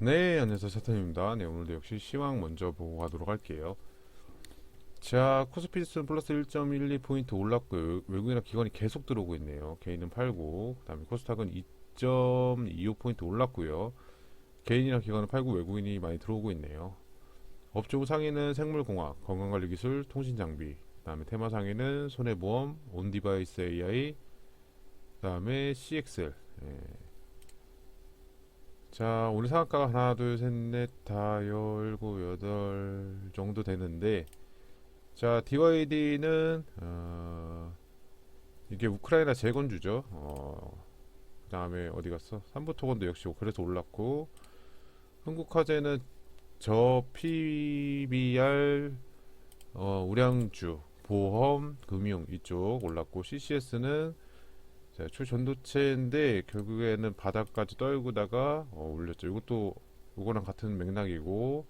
네, 안녕하세요. 사탄입니다. 네, 오늘도 역시 시황 먼저 보고 가도록 할게요. 자, 코스피지수는 플러스 1.12포인트 올랐고요. 외- 외국인이나 기관이 계속 들어오고 있네요. 개인은 팔고, 그 다음에 코스닥은 2.25포인트 올랐고요. 개인이나 기관은 팔고 외국인이 많이 들어오고 있네요. 업종 상위는 생물공학, 건강관리기술, 통신장비, 그 다음에 테마 상위는 손해보험, 온디바이스 AI, 그 다음에 CXL, 예. 자, 오늘 상한가가 하나, 둘, 셋, 넷, 다, 열고, 여덟 정도 되는데, 자, DYD는, 어, 이게 우크라이나 재건주죠. 어, 그 다음에 어디 갔어? 삼부토건도 역시 그래서 올랐고, 흥국화재는 저 PBR, 어, 우량주, 보험, 금융 이쪽 올랐고, CCS는 자, 초전도체인데 결국에는 바닥까지 떨구다가 어, 올렸죠. 이것도 이거랑 같은 맥락이고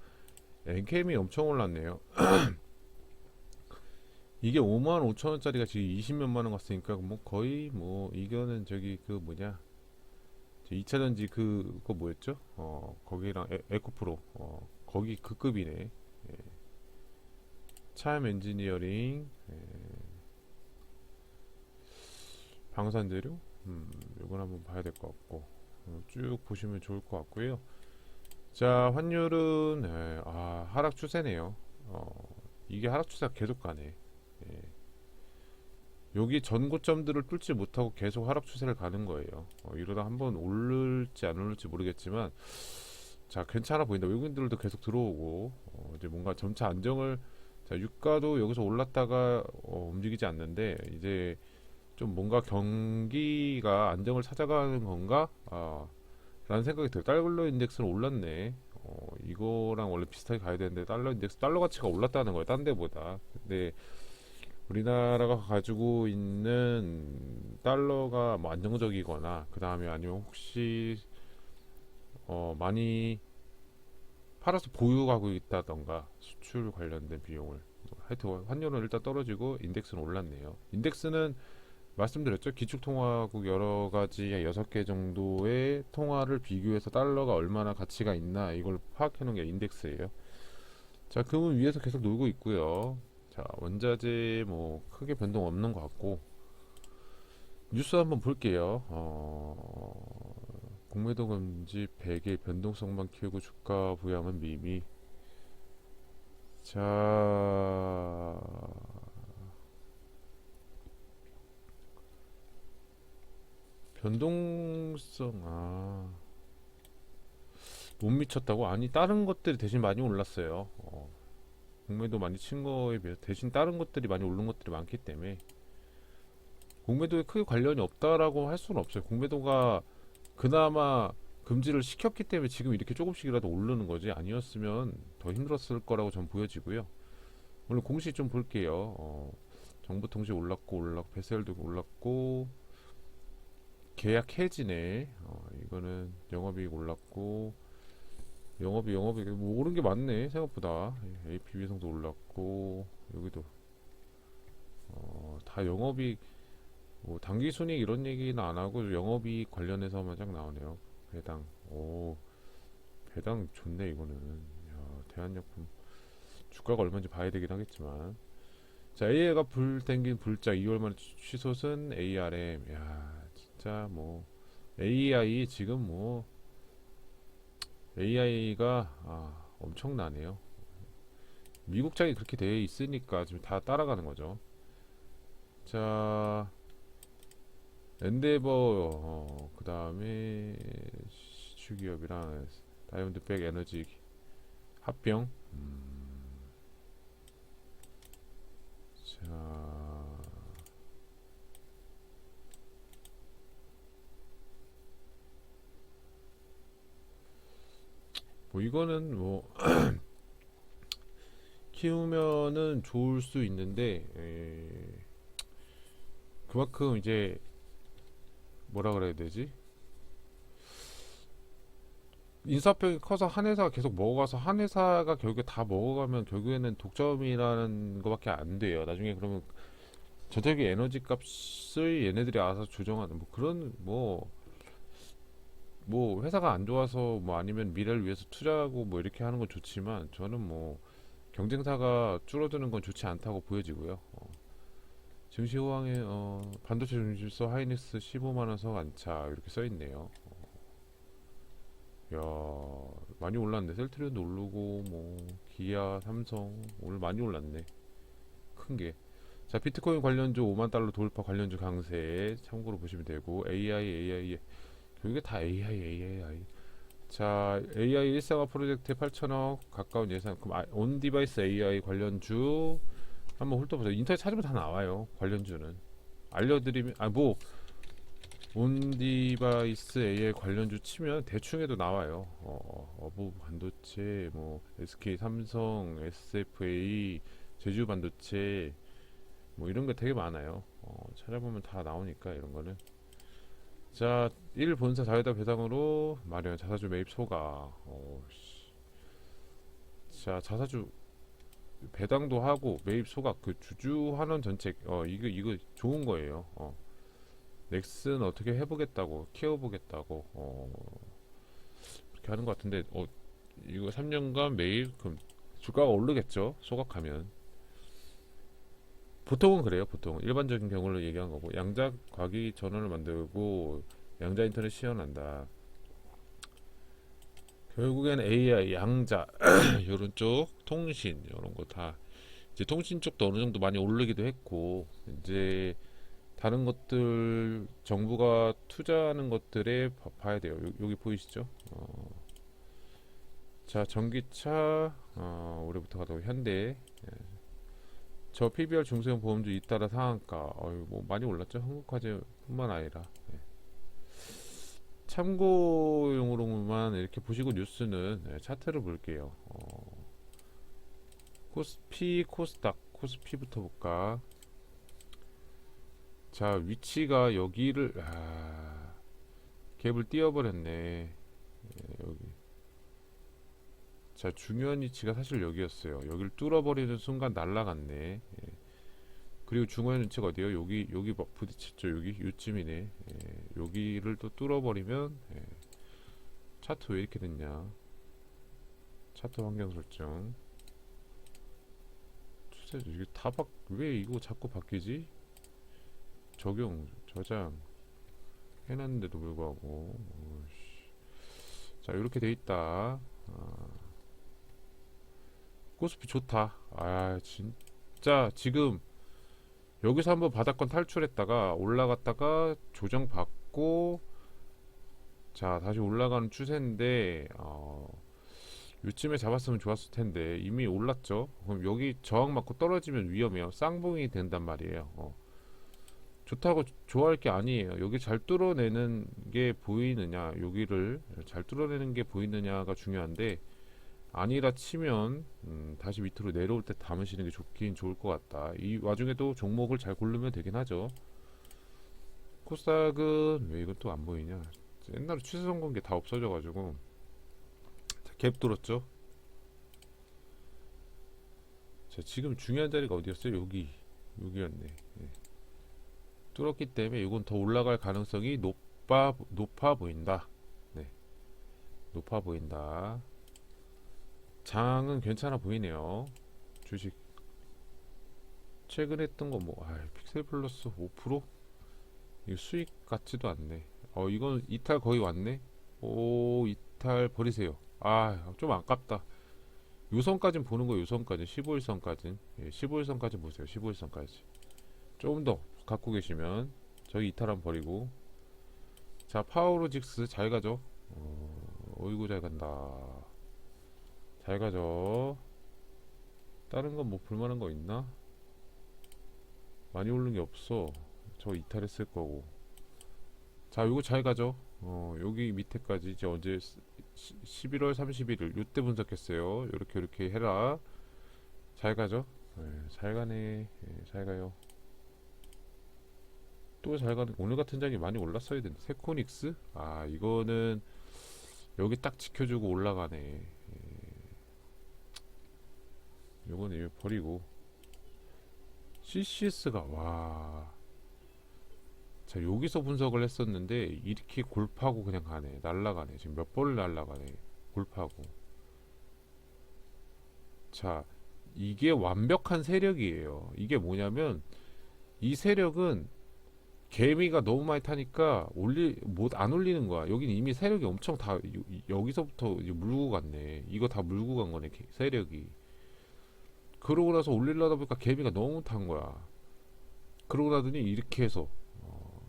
NKM이 엄청 올랐네요. 이게 5만 5천 원짜리가 지금 20몇만 원 갔으니까 뭐 거의 뭐 이거는 저기 그 뭐냐 2차전지 그 그거 뭐였죠? 어 거기랑 에, 에코프로 어 거기 그 급이네. 예. 차임 엔지니어링 예. 방산 재료? 음, 이건 한번 봐야 될 것 같고 어, 쭉 보시면 좋을 것 같고요. 자, 환율은 예, 아, 하락 추세네요. 어, 이게 하락 추세가 계속 가네. 예. 여기 전고점들을 뚫지 못하고 계속 하락 추세를 가는 거예요. 어, 이러다 한번 오를지 안 오를지 모르겠지만 자, 괜찮아 보인다. 외국인들도 계속 들어오고 어, 이제 뭔가 점차 안정을 자, 유가도 여기서 올랐다가 어, 움직이지 않는데 이제 좀 뭔가 경기가 안정을 찾아가는 건가? 아, 라는 생각이 들어요. 달러 인덱스는 올랐네. 어, 이거랑 원래 비슷하게 가야 되는데 달러 인덱스 달러 가치가 올랐다는 거예요. 딴 데보다. 근데 우리나라가 가지고 있는 달러가 뭐 안정적이거나 그 다음에 아니면 혹시 어, 많이 팔아서 보유하고 있다던가 수출 관련된 비용을 하여튼 환율은 일단 떨어지고 인덱스는 올랐네요. 인덱스는 말씀드렸죠. 기축통화국 여러 가지 여섯 개 정도의 통화를 비교해서 달러가 얼마나 가치가 있나 이걸 파악해 놓은 게 인덱스예요. 자, 금은 위에서 계속 놀고 있고요. 자, 원자재 뭐 크게 변동 없는 것 같고 뉴스 한번 볼게요. 어, 공매도 금지 100의 변동성만 키우고 주가 부양은 미미. 자, 변동성 아. 못 미쳤다고? 아니 다른 것들이 대신 많이 올랐어요. 어. 공매도 많이 친 거에 비해 대신 다른 것들이 많이 오른 것들이 많기 때문에 공매도에 크게 관련이 없다라고 할 수는 없어요. 공매도가 그나마 금지를 시켰기 때문에 지금 이렇게 조금씩이라도 오르는 거지 아니었으면 더 힘들었을 거라고 전 보여지고요. 오늘 공시 좀 볼게요. 어, 정보통신 올랐고 올랐고 베셀도 올랐고 계약 해지네. 어, 이거는 영업이익 올랐고 영업이 영업이 뭐 오른 게 많네 생각보다. AP 위성도 올랐고 여기도. 어, 다 영업이익 뭐 당기 순이익 이런 얘기는 안 하고 영업이익 관련해서만 쫙 나오네요. 배당. 오 배당 좋네 이거는. 야, 대한약품 주가가 얼마인지 봐야 되긴 하겠지만. 자 AI가 불 땡긴 불자 2월 만에 취소는 ARM 야 진짜 뭐 AI 지금 뭐 AI가 아, 엄청나네요. 미국 장이 그렇게 돼 있으니까 지금 다 따라가는 거죠. 자, 엔데버 어, 그 다음에 주기업이랑 다이아몬드백 에너지 합병. 뭐 이거는 뭐 키우면은 좋을 수 있는데 에, 그만큼 이제 뭐라 그래야 되지? 인사병이 커서 한 회사가 계속 먹어가서 한 회사가 결국에 다 먹어가면 결국에는 독점이라는 거밖에 안 돼요. 나중에 그러면 전체적인 에너지 값을 얘네들이 알아서 조정하는 뭐 그런 뭐 뭐 회사가 안 좋아서 뭐 아니면 미래를 위해서 투자하고 뭐 이렇게 하는 건 좋지만 저는 뭐 경쟁사가 줄어드는 건 좋지 않다고 보여지고요. 어, 증시 호황에 어, 반도체 중심서 하이닉스 15만 원석 안착 이렇게 써 있네요. 어, 야 많이 올랐네. 셀트리온도 오르고 뭐 기아, 삼성 오늘 많이 올랐네. 큰 게. 자 비트코인 관련주 5만 달러 돌파 관련주 강세 참고로 보시면 되고 AI AI 이게 다 AI AI 자 AI 일상화 프로젝트에 8천억 가까운 예산. 그럼 아, 온 디바이스 AI 관련주 한번 훑어보세요. 인터넷 찾으면 다 나와요 관련주는. 알려드리면 아뭐 온디바이스 AI 관련주 치면 대충 해도 나와요. 어, 어부 반도체 뭐 SK 삼성 SFA 제주 반도체 뭐 이런 거 되게 많아요. 어, 찾아보면 다 나오니까 이런 거는. 자, 1 본사 자회다 배당으로 마련 자사주 매입 소가. 어, 씨. 자, 자사주 배당도 하고 매입 소각 그 주주 환원 전책 어 이거 이거 좋은 거예요. 어. 넥슨 어떻게 해보겠다고 키워보겠다고 어 그렇게 하는 것 같은데 어 이거 3년간 매일 그럼 주가가 오르겠죠 소각하면 보통은 그래요. 보통 일반적인 경우를 얘기한 거고 양자 과기 전원을 만들고 양자 인터넷 시연한다. 결국엔 AI 양자 요런 쪽 통신 요런 거 다 이제 통신 쪽도 어느 정도 많이 오르기도 했고 이제 다른 것들 정부가 투자하는 것들에 봐- 봐야 돼요. 요, 여기 보이시죠? 어, 자 전기차 어, 올해부터 가다가 현대 저 PBR 중소형 보험주 잇따라 상한가. 어유 뭐 많이 올랐죠. 한국화재뿐만 아니라. 예. 참고용으로만 이렇게 보시고 뉴스는 예, 차트를 볼게요. 어, 코스피 코스닥 코스피부터 볼까? 자 위치가 여기를 아, 갭을 띄워버렸네 예, 여기 자 중요한 위치가 사실 여기였어요. 여기를 뚫어버리는 순간 날라갔네. 예. 그리고 중요한 위치가 어디요? 여기 여기 막 부딪혔죠. 여기 요쯤이네. 예. 여기를 또 뚫어버리면 예. 차트 왜 이렇게 됐냐? 차트 환경 설정. 추세 이게 다바왜 이거 자꾸 바뀌지? 적용 저장 해놨는데도 불구하고 어이씨. 자 이렇게 돼 있다. 아. 코스피 좋다. 아 진짜 지금 여기서 한번 바닥권 탈출했다가 올라갔다가 조정받고 자 다시 올라가는 추세인데 어, 요쯤에 잡았으면 좋았을 텐데 이미 올랐죠. 그럼 여기 저항 맞고 떨어지면 위험해요. 쌍봉이 된단 말이에요. 어. 좋다고 좋아할 게 아니에요. 여기 잘 뚫어내는 게 보이느냐, 여기를 잘 뚫어내는 게 보이느냐가 중요한데 아니라 치면 음, 다시 밑으로 내려올 때 담으시는 게 좋긴 좋을 것 같다. 이 와중에도 종목을 잘 고르면 되긴 하죠. 코스닥은 왜 이건 또 안 보이냐? 옛날에 추세선 관계 다 없어져가지고 자, 갭 뚫었죠. 자 지금 중요한 자리가 어디였어요? 여기 여기였네. 예. 뚫었기 때문에 이건 더 올라갈 가능성이 높아 높아 보인다. 네, 높아 보인다. 장은 괜찮아 보이네요. 주식 최근에 했던 거 뭐, 아, 픽셀 플러스 5%? 이거 수익 같지도 않네. 어, 이건 이탈 거의 왔네. 오, 이탈 버리세요. 아, 좀 아깝다. 요선까진 보는 거 요선까지 15일선까진 예, 15일선까지 보세요. 15일선까지 조금 더 갖고 계시면 저기 이탈 한번 버리고 자 파워로직스 잘 가죠. 어, 어이구 잘 간다. 잘 가죠. 다른 건 뭐 볼만한 거 있나? 많이 오른 게 없어. 저 이탈했을 거고. 자, 요거 잘 가죠. 어, 여기 밑에까지 이제 언제 스- 시- 11월 31일 요때 분석했어요. 요렇게 요렇게 해라. 잘 가죠? 네, 잘 가네. 예, 잘 가요. 또 잘 가네. 오늘 같은 장이 많이 올랐어야 되는데. 세코닉스? 아, 이거는 여기 딱 지켜주고 올라가네. 요건 이거 버리고. CCS가 와. 자 여기서 분석을 했었는데 이렇게 골파고 그냥 가네. 날라가네. 지금 몇 번을 날라가네. 골파고. 자 이게 완벽한 세력이에요. 이게 뭐냐면 이 세력은 개미가 너무 많이 타니까 올리 못 안 올리는 거야. 여기는 이미 세력이 엄청 다 여- 여기서부터 물고 갔네. 이거 다 물고 간 거네 개- 세력이 그러고 나서 올리려다 보니까 개미가 너무 탄 거야. 그러고 나더니 이렇게 해서 어,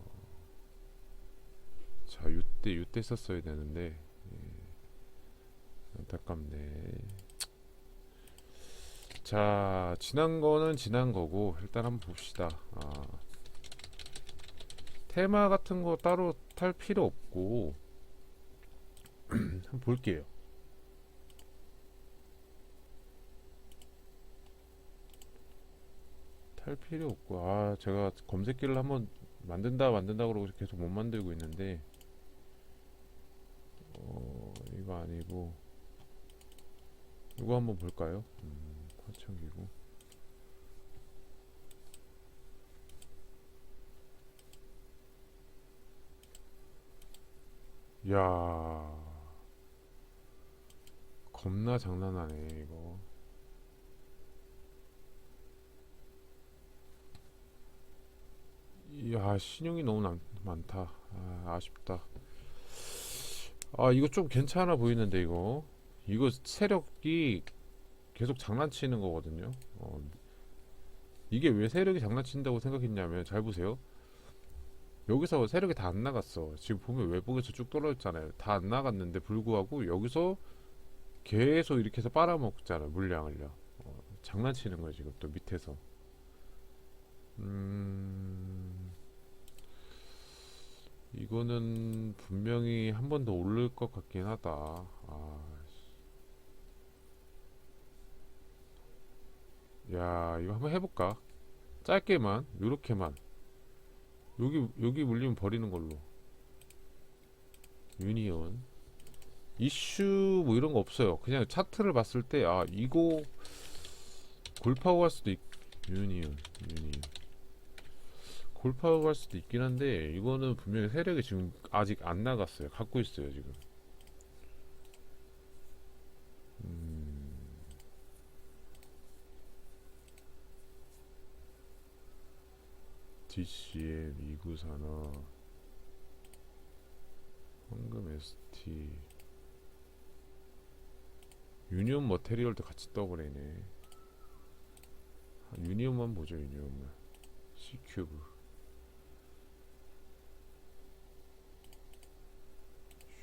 자 이때 이때 썼어야 되는데 예, 안타깝네. 자 지난 거는 지난 거고 일단 한번 봅시다. 아, 테마 같은 거 따로 탈 필요 없고 한번 볼게요 탈 필요 없고 아 제가 검색기를 한번 만든다 만든다 그러고 계속 못 만들고 있는데 어 이거 아니고 이거 한번 볼까요? 음, 화청기고 야 겁나 장난하네 이거 이야 신용이 너무 남, 많다. 아, 아쉽다. 아 이거 좀 괜찮아 보이는데 이거. 이거 세력이 계속 장난치는 거거든요. 어, 이게 왜 세력이 장난친다고 생각했냐면 잘 보세요. 여기서 세력이 다 안 나갔어. 지금 보면 외국에서 쭉 떨어졌잖아요. 다 안 나갔는데 불구하고 여기서 계속 이렇게 해서 빨아먹잖아 물량을요. 어, 장난치는 거야 지금 또 밑에서. 음, 이거는 분명히 한 번 더 오를 것 같긴 하다. 아, 씨. 야, 이거 한번 해볼까? 짧게만, 요렇게만. 여기, 여기 물리면 버리는 걸로. 유니온. 이슈 뭐 이런 거 없어요. 그냥 차트를 봤을 때, 아, 이거 골파고 할 수도 있, 유니온, 유니온. 골파고 갈 수도 있긴 한데 이거는 분명히 세력이 지금 아직 안 나갔어요. 갖고 있어요 지금. 음. DCM 이구산업 황금 ST 유니온 머테리얼도 같이 떠버리네. 아, 유니온만 보죠 유니온만. C큐브.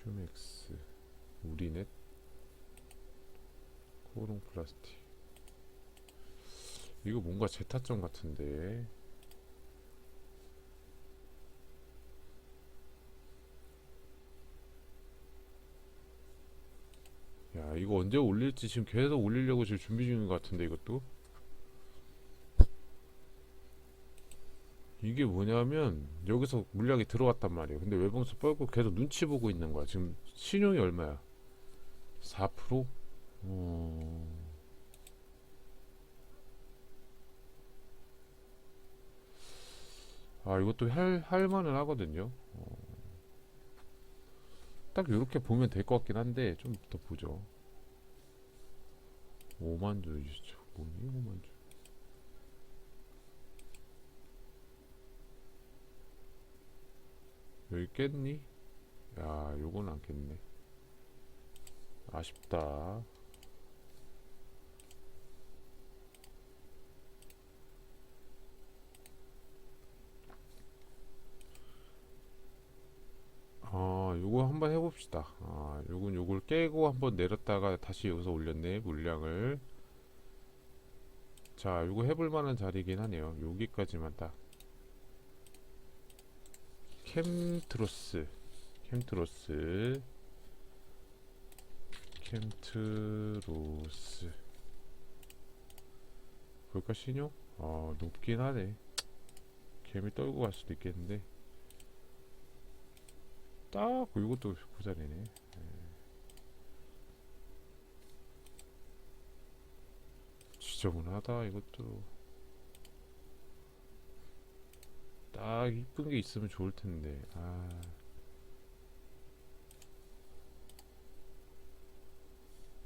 슈맥스 우리넷 코롱 플라스틱. 이거 뭔가 제타점 같은데. 야 이거 언제 올릴지 지금 계속 올리려고 지금 준비 중인 것 같은데 이것도 이게 뭐냐면 여기서 물량이 들어왔단 말이에요. 근데 외봉수 뻘고 계속 눈치 보고 있는 거야. 지금 신용이 얼마야? 4%? 어... 아 이것도 할, 할 만은 하거든요. 어... 딱 이렇게 보면 될 것 같긴 한데 좀 더 보죠. 5만 주 뭐니 5만 주? 여기 깼니? 야, 요건 안 깼네. 아쉽다. 아, 요거 한번 해봅시다. 아, 요건 요걸 깨고 한번 내렸다가 다시 여기서 올렸네, 물량을. 자, 요거 해볼 만한 자리긴 하네요. 여기까지만 딱. 캠트로스. 캠트로스. 캠트로스. 볼까 신용? 어 높긴 하네. 개미 떨고 갈 수도 있겠는데. 딱 이것도 고자리네. 지저분하다 이것도 딱 이쁜 게 있으면 좋을 텐데. 아.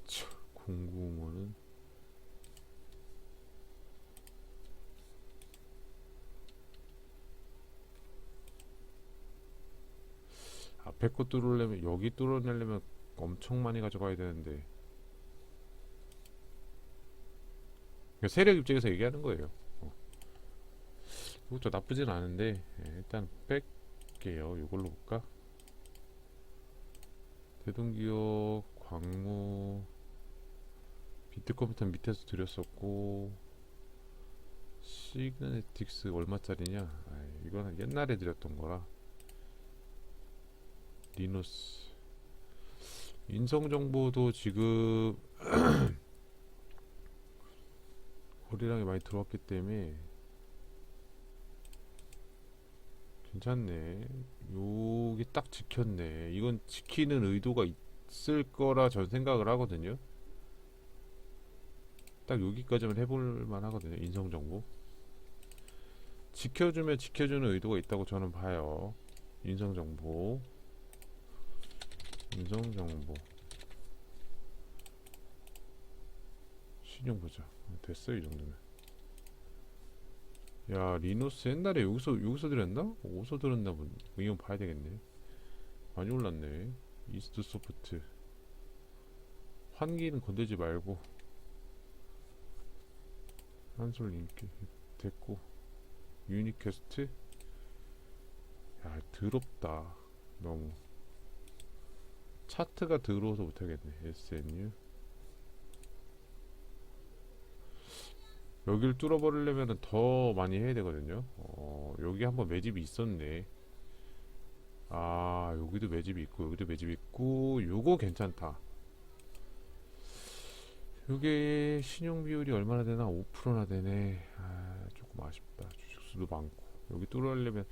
참, 공구모는 앞에 거 뚫으려면 여기 뚫어내려면 엄청 많이 가져가야 되는데 그러니까 세력 입장에서 얘기하는 거예요. 어. 이것도 나쁘진 않은데 예, 일단 뺄게요. 이걸로 볼까? 대동기업 광무 비트컴퓨터 밑에서 드렸었고 시그네틱스 얼마짜리냐? 아이, 이거는 옛날에 드렸던 거라 리노스 인성 정보도 지금 거래량이 많이 들어왔기 때문에 괜찮네. 여기 딱 지켰네. 이건 지키는 의도가 있을 거라 전 생각을 하거든요. 딱 여기까지만 해볼 만 하거든요. 인성 정보. 지켜주면 지켜주는 의도가 있다고 저는 봐요. 인성 정보. 인성 정보. 신용 보자. 어, 됐어 이 정도면. 야 리노스 옛날에 여기서 여기서 들었나? 어디서 들었나 본. 이건 봐야 되겠네. 많이 올랐네. 이스트 소프트. 환기는 건들지 말고. 한솔 인기 됐고. 유니캐스트. 야 더럽다. 너무. 차트가 더러워서 못하겠네. SNU. 여기를 뚫어버리려면 더 많이 해야 되거든요. 어, 여기 한번 매집이 있었네. 아, 여기도 매집이 있고, 여기도 매집이 있고, 요거 괜찮다. 요게 신용 비율이 얼마나 되나? 5%나 되네. 아, 조금 아쉽다. 주식수도 많고. 여기 뚫으려면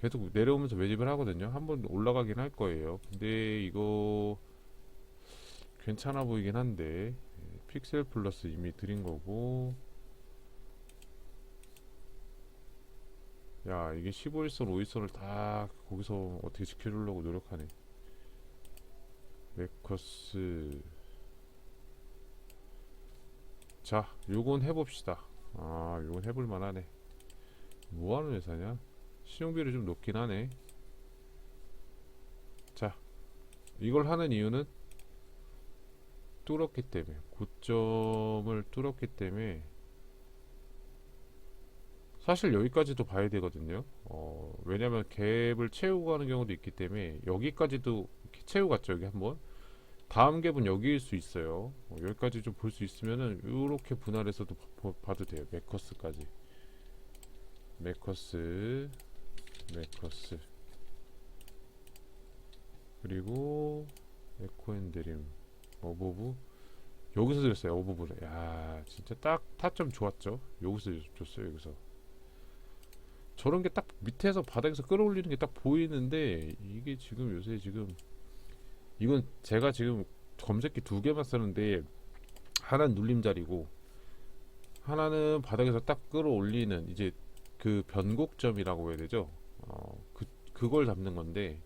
계속 내려오면서 매집을 하거든요. 한번 올라가긴 할 거예요. 근데 이거 괜찮아 보이긴 한데, 픽셀 플러스 이미 드린 거고, 야 이게 15일선 5일선을 다 거기서 어떻게 지켜주려고 노력하네 메커스. 자 요건 해봅시다. 아 요건 해볼 만 하네. 뭐하는 회사냐? 신용비를 좀 높긴 하네. 자 이걸 하는 이유는 뚫었기 때문에 고점을 뚫었기 때문에 사실 여기까지도 봐야 되거든요. 어, 왜냐면 갭을 채우고 가는 경우도 있기 때문에 여기까지도 채우고 갔죠. 여기 한번. 다음 갭은 여기일 수 있어요. 어, 여기까지 좀 볼 수 있으면은 이렇게 분할해서도 봐- 봐도 돼요. 메커스까지. 메커스, 메커스. 그리고 에코앤드림, 어보브. 여기서 드렸어요. 어보브를. 야, 진짜 딱 타점 좋았죠. 여기서 줬어요. 여기서. 저런 게 딱 밑에서 바닥에서 끌어올리는 게 딱 보이는데 이게 지금 요새 지금 이건 제가 지금 검색기 두 개만 쓰는데 하나는 눌림자리고 하나는 바닥에서 딱 끌어올리는 이제 그 변곡점이라고 해야 되죠. 어, 그 그걸 잡는 건데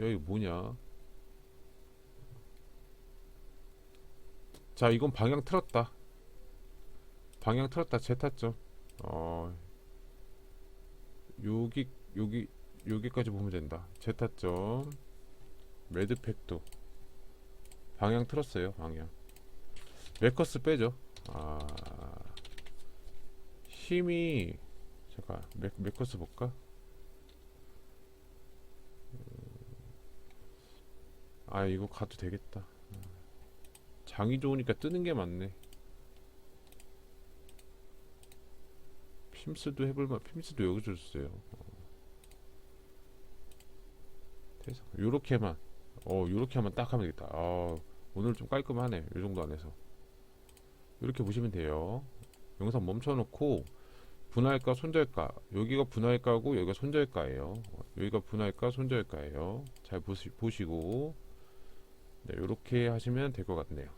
여기 뭐냐? 자, 이건 방향 틀었다. 방향 틀었다. 제 타점. 어, 여기 여기 여기까지 보면 된다. 제타점 매드팩도 방향 틀었어요. 방향. 메커스 빼죠. 아 힘이 잠깐 메, 메커스 볼까? 음, 아 이거 가도 되겠다. 장이 좋으니까 뜨는 게 맞네. 핌스도 해볼만 핌스도 여기 줬어요. 대상 요렇게만. 어 요렇게 하면 딱 하면 되겠다. 아 오늘 좀 깔끔하네. 요 정도 안에서. 이렇게 보시면 돼요. 영상 멈춰놓고 분할가 손절가 여기가 분할가고 여기가 손절가예요. 어, 여기가 분할가 손절가예요. 잘 보시, 보시고. 네, 요렇게 하시면 될 것 같네요